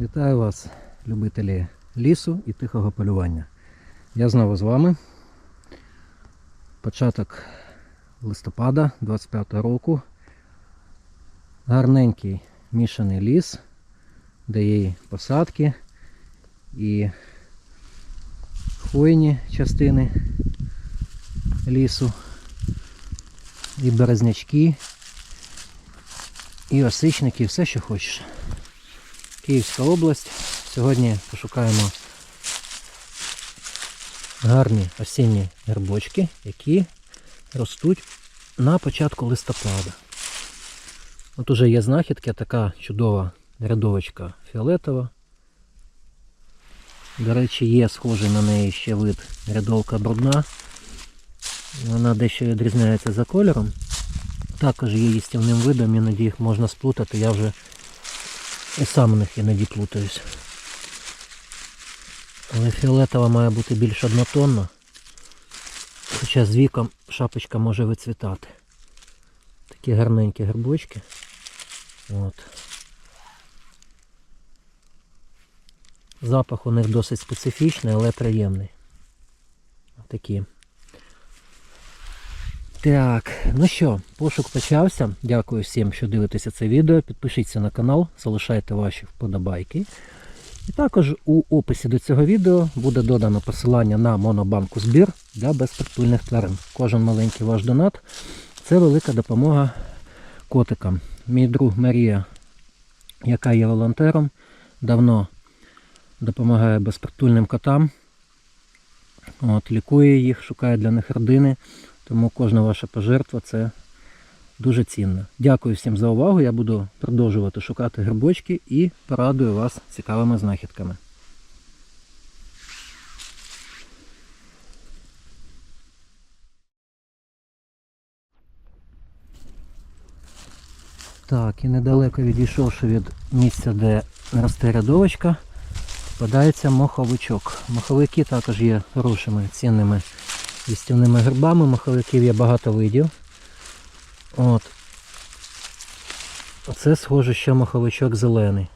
Вітаю вас, любителі лісу і тихого полювання. Я знову з вами. Початок листопада 25 року. Гарненький мішаний ліс, де є посадки і хвойні частини лісу, і березнячки, і осичники, і все, що хочеш. Київська область. Сьогодні пошукаємо гарні осінні грибочки, які ростуть на початку листопада. От уже є знахідки, така чудова рядовочка фіолетова. До речі, є схожий на неї ще вид рядовка брудна. Вона дещо відрізняється за кольором. Також є їстівним видом, іноді їх можна сплутати. Я вже і сам в них іноді плутаюсь. Але фіолетова має бути більш однотонна. Хоча з віком шапочка може вицвітати. Такі гарненькі грибочки. От. Запах у них досить специфічний, але приємний. Такі. Так, ну що, пошук почався. Дякую всім, що дивитеся це відео. Підпишіться на канал, залишайте ваші вподобайки. І також у описі до цього відео буде додано посилання на монобанку збір для безпритульних тварин. Кожен маленький ваш донат це велика допомога котикам. Мій друг Марія, яка є волонтером, давно допомагає безпритульним котам. От, лікує їх, шукає для них родини. Тому кожна ваша пожертва це дуже цінно. Дякую всім за увагу. Я буду продовжувати шукати грибочки і порадую вас цікавими знахідками. Так, і недалеко відійшовши від місця, де росте рядовочка, попадається моховичок. Моховики також є хорошими цінними їстівними грибами. Моховиків є багато видів. От. Оце схоже, що моховичок зелений.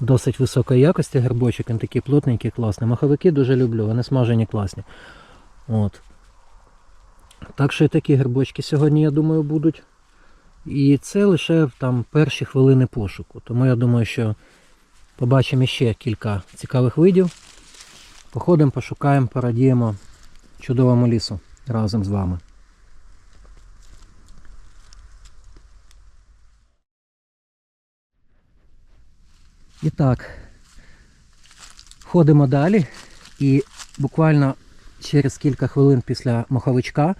Досить високої якості грибочок, він такий плотненький, класний. Маховики дуже люблю, вони смажені класні. От. Так що і такі грибочки сьогодні, я думаю, будуть. І це лише там перші хвилини пошуку. Тому я думаю, що побачимо ще кілька цікавих видів. Походимо, пошукаємо, порадіємо чудовому лісу разом з вами. І так, ходимо далі і буквально через кілька хвилин після моховичка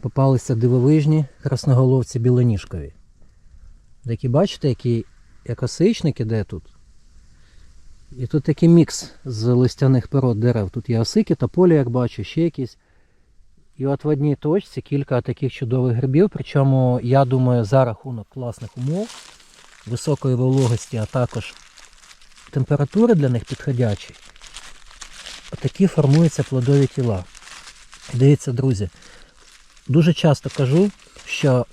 попалися дивовижні красноголовці білоніжкові. Такі бачите, які як осичник іде тут. І тут такий мікс з листяних пород дерев. Тут є осики, тополі, як бачу, ще якісь. І от в одній точці кілька таких чудових грибів. Причому, я думаю, за рахунок класних умов, високої вологості, а також температури для них підходячі, такі формуються плодові тіла. Дивіться, друзі, дуже часто кажу, що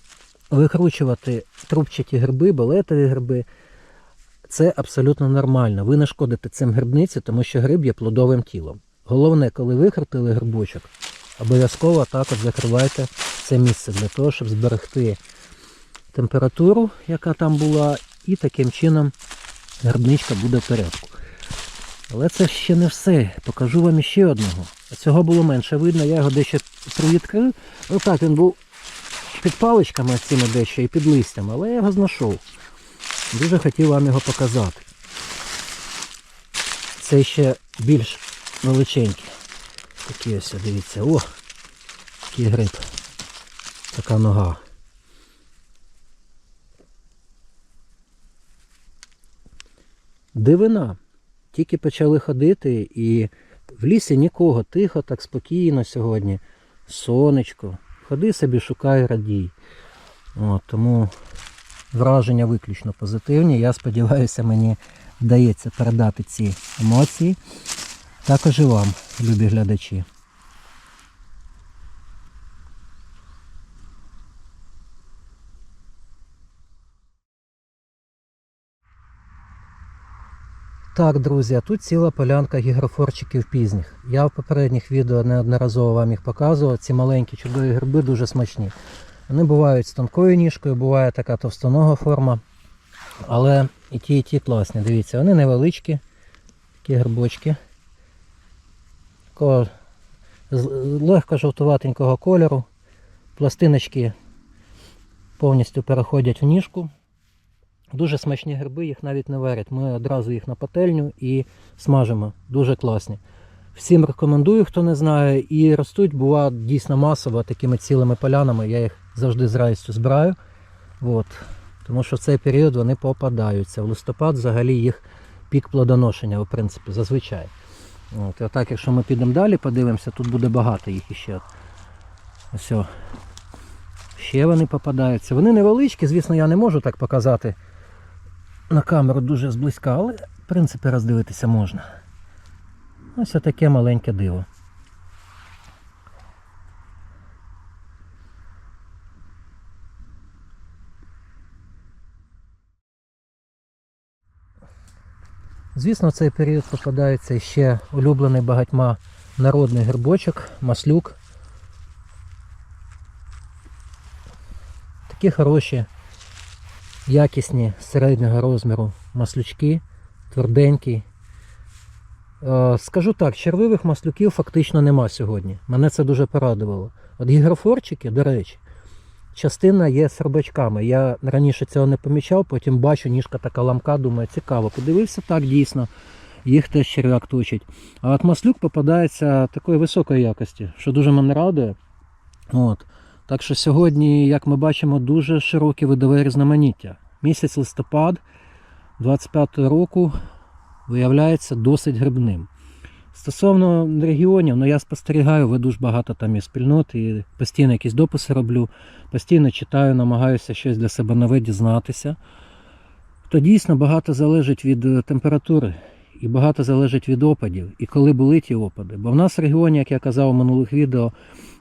викручувати трубчаті гриби, балетові гриби це абсолютно нормально. Ви не шкодите цим грибниці, тому що гриб є плодовим тілом. Головне, коли викрутили грибочок, обов'язково також закривайте це місце для того, щоб зберегти температуру, яка там була, і таким чином грибничка буде в порядку. Але це ще не все. Покажу вам ще одного. Цього було менше видно, я його дещо привідкрив. Отак він був під паличками цими дещо і під листям, але я його знайшов. Дуже хотів вам його показати. Це ще більш величенький. Такі ось, дивіться, о, який гриб. Така нога. Дивина. Тільки почали ходити і в лісі нікого, тихо, так спокійно сьогодні. Сонечко. Ходи собі, шукай, радій. От, тому враження виключно позитивні. Я сподіваюся, мені вдається передати ці емоції. Також і вам, любі глядачі. Так, друзі, тут ціла полянка гігрофорчиків пізніх. Я в попередніх відео неодноразово вам їх показував. Ці маленькі чудові гриби дуже смачні. Вони бувають з тонкою ніжкою, буває така товстонога форма. Але і ті, і ті класні. Дивіться, вони невеличкі, такі грибочки. Такого легко жовтуватенького кольору. Пластиночки повністю переходять в ніжку. Дуже смачні гриби, їх навіть не варять. Ми одразу їх на пательню і смажимо. Дуже класні. Всім рекомендую, хто не знає. І ростуть, бува дійсно масово такими цілими полянами. Я їх завжди з радістю збираю. От. Тому що в цей період вони попадаються. В листопад взагалі їх пік плодоношення, в принципі, зазвичай. От. І отак, якщо ми підемо далі, подивимося, тут буде багато їх іще. Ось. Ще вони попадаються. Вони невеличкі, звісно, я не можу так показати на камеру дуже зблизька, але в принципі роздивитися можна. Ось таке маленьке диво. Звісно, в цей період попадається ще улюблений багатьма народний грибочок, маслюк. Такі хороші, якісні середнього розміру маслючки, тверденький. Е, Скажу так, червивих маслюків фактично нема сьогодні. Мене це дуже порадувало. От гігрофорчики, до речі, частина є сербачками. Я раніше цього не помічав, потім бачу, ніжка така ламка, думаю, цікаво. Подивився так дійсно. Їх теж черв'як точить. А от маслюк попадається такої високої якості, що дуже мене радує. От. Так що сьогодні, як ми бачимо, дуже широке видове різноманіття. Місяць листопад 25 року виявляється досить грибним. Стосовно регіонів, ну я спостерігаю, веду ж багато там і спільнот, і постійно якісь дописи роблю, постійно читаю, намагаюся щось для себе нове дізнатися. То дійсно багато залежить від е, температури і багато залежить від опадів, і коли були ті опади. Бо в нас в регіоні, як я казав у минулих відео,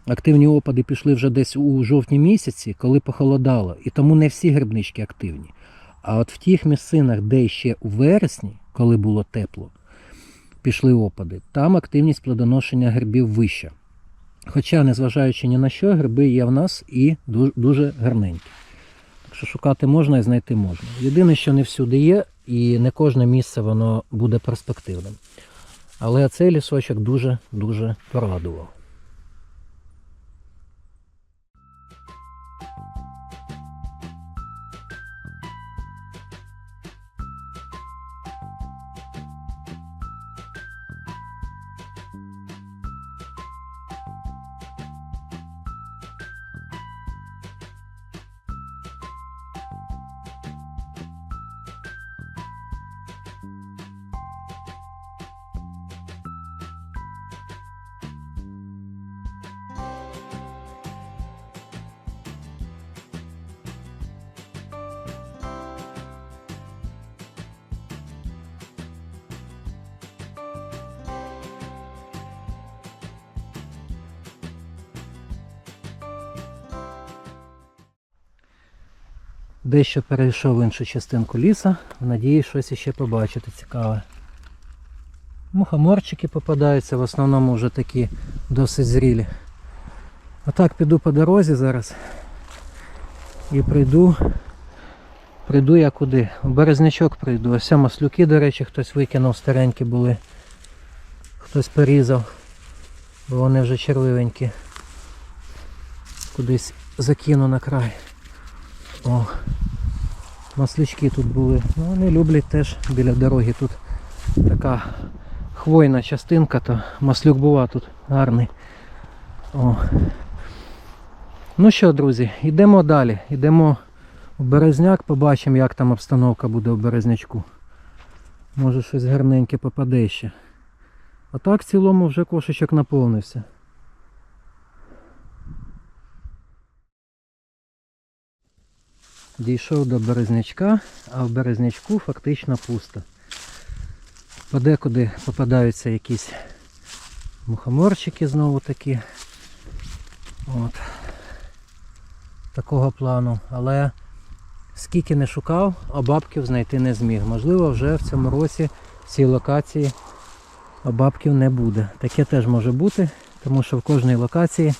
активні опади пішли вже десь у жовтні місяці, коли похолодало, і тому не всі грибнички активні. А от в тих місцинах, де ще у вересні, коли було тепло, пішли опади, там активність плодоношення грибів вища. Хоча, незважаючи ні на що, гриби є в нас і дуже гарненькі. Так що шукати можна і знайти можна. Єдине, що не всюди є, і не кожне місце воно буде перспективним. Але цей лісочок дуже-дуже порадував. Дещо перейшов в іншу частинку ліса, в надії щось іще побачити цікаве. Мухоморчики попадаються, в основному вже такі досить зрілі. Отак піду по дорозі зараз і прийду. Прийду я куди? У березнячок прийду. Ось маслюки, до речі, хтось викинув, старенькі були. Хтось порізав, бо вони вже червивенькі. Кудись закину на край. О, маслячки тут були. Ну, вони люблять теж біля дороги. Тут така хвойна частинка, то маслюк бува тут гарний. О. Ну що, друзі, йдемо далі. Йдемо в Березняк, побачимо, як там обстановка буде в Березнячку. Може щось гарненьке попаде ще. А так в цілому вже кошечок наповнився. Дійшов до Березнячка, а в Березнячку фактично пусто. Подекуди попадаються якісь мухоморчики знову такі. От. Такого плану. Але скільки не шукав, а бабків знайти не зміг. Можливо, вже в цьому році в цій локації, а бабків не буде. Таке теж може бути, тому що в кожній локації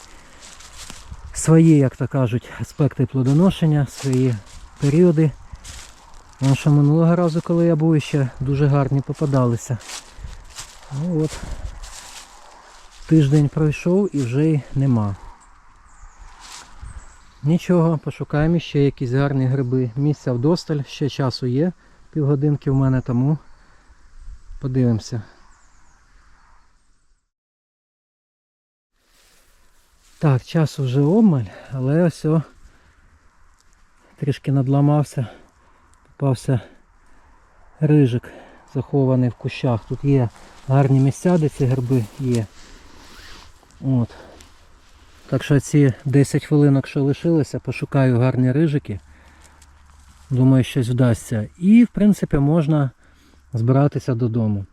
свої, як то кажуть, аспекти плодоношення, свої періоди. Тому що минулого разу, коли я був, ще дуже гарні попадалися. Ну от, тиждень пройшов і вже й нема. Нічого, пошукаємо ще якісь гарні гриби. Місця вдосталь, ще часу є. Півгодинки в мене тому. Подивимося. Так, часу вже обмаль, але ось о, трішки надламався. Попався рижик захований в кущах. Тут є гарні місця, де ці гриби є. От. Так що ці 10 хвилинок, що лишилося, пошукаю гарні рижики. Думаю, щось вдасться. І, в принципі, можна збиратися додому.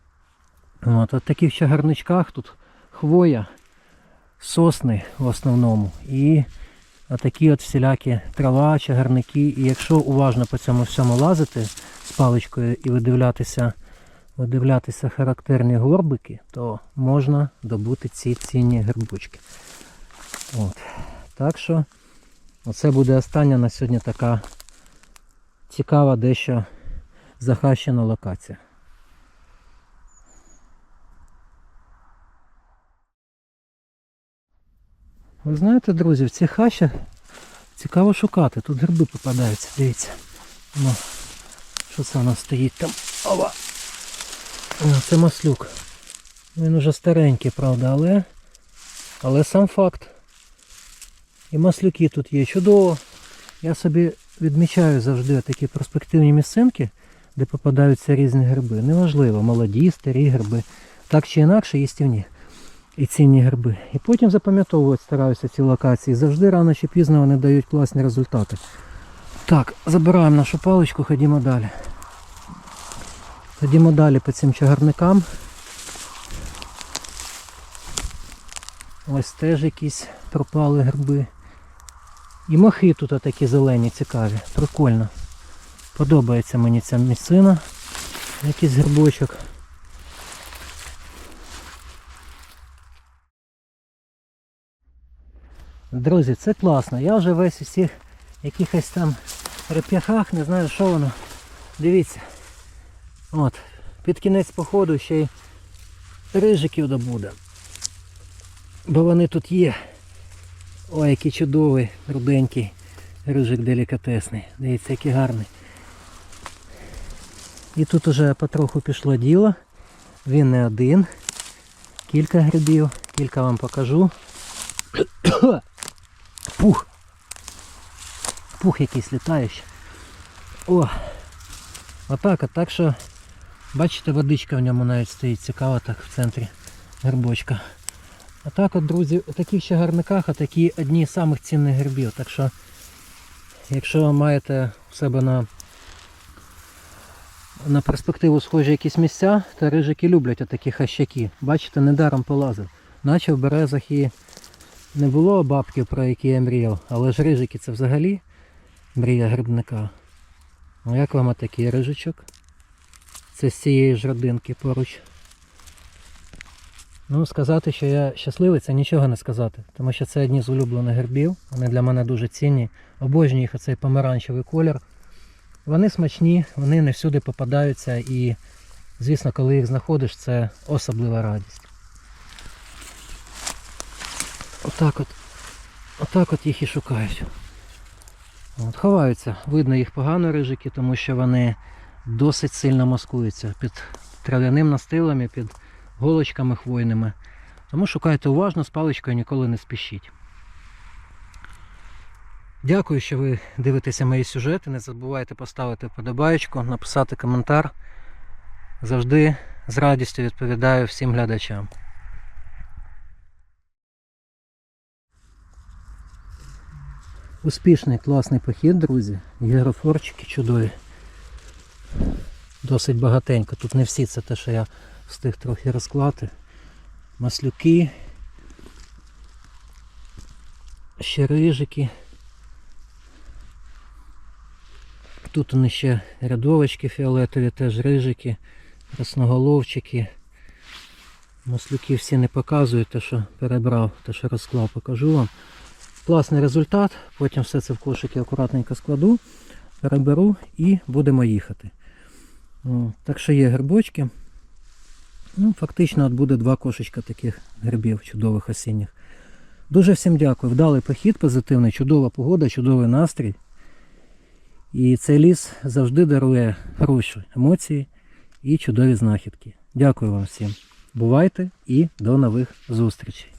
От, от таких ще гарничках тут хвоя, сосни в основному. І отакі от всілякі трава, чагарники. І якщо уважно по цьому всьому лазити з паличкою і видивлятися, видивлятися характерні горбики, то можна добути ці цінні грибочки. От. Так що оце буде остання на сьогодні така цікава дещо захащена локація. Ви знаєте, друзі, в цих хащах цікаво шукати. Тут гриби попадаються, дивіться. Ну, що це у нас стоїть там? Ова! Це маслюк. Він уже старенький, правда, але, але сам факт. І маслюки тут є. Чудово. Я собі відмічаю завжди такі перспективні місцинки, де попадаються різні гриби. Неважливо, молоді, старі гриби. Так чи інакше їстівні і цінні гриби. І потім запам'ятовувати стараюся ці локації. Завжди рано чи пізно вони дають класні результати. Так, забираємо нашу паличку, ходімо далі. Ходімо далі по цим чагарникам. Ось теж якісь пропали гриби. І мохи тут такі зелені, цікаві. Прикольно. Подобається мені ця місцина. Якийсь грибочок. Друзі, це класно. Я вже весь у всіх якихось там реп'яхах, не знаю що воно. Дивіться. От, під кінець походу ще й рижиків добуде. Бо вони тут є. Ой, який чудовий, руденький рижик делікатесний. Дивіться, який гарний. І тут уже потроху пішло діло. Він не один. Кілька грибів, кілька вам покажу. Пух. Пух якийсь літаючий. О! Отак, от так що, бачите, водичка в ньому навіть стоїть цікаво так в центрі грибочка. А так от, друзі, у таких ще гарниках а такі одні з самих цінних грибів. Так що, якщо маєте в себе на на перспективу схожі якісь місця, то рижики люблять отакі хащаки. Бачите, недаром полазив. Наче в березах і не було бабків, про які я мріяв, але ж рижики це взагалі мрія грибника. Ну як вам отакий рижичок? Це з цієї ж родинки поруч. Ну, сказати, що я щасливий, це нічого не сказати, тому що це одні з улюблених грибів. Вони для мене дуже цінні. Обожнюю їх оцей помаранчевий колір. Вони смачні, вони не всюди попадаються і, звісно, коли їх знаходиш, це особлива радість. Отак от, отак от їх і шукають. От, Ховаються. Видно їх погано рижики, тому що вони досить сильно маскуються під трав'яним настилом і під голочками хвойними. Тому шукайте уважно, з паличкою ніколи не спішіть. Дякую, що ви дивитеся мої сюжети. Не забувайте поставити вподобаєчку, написати коментар. Завжди з радістю відповідаю всім глядачам. Успішний класний похід, друзі. Герофорчики чудові. Досить багатенько. Тут не всі це те, що я встиг трохи розклати. Маслюки. Ще рижики. Тут вони ще рядовочки фіолетові, теж рижики. красноголовчики. Маслюки всі не показую, те, що перебрав, те, що розклав, покажу вам. Класний результат. Потім все це в кошики акуратненько складу, переберу і будемо їхати. О, так що є грибочки. Ну, фактично от буде два кошечка таких грибів чудових осінніх. Дуже всім дякую. Вдалий похід, позитивний, чудова погода, чудовий настрій. І цей ліс завжди дарує хороші емоції і чудові знахідки. Дякую вам всім. Бувайте і до нових зустрічей.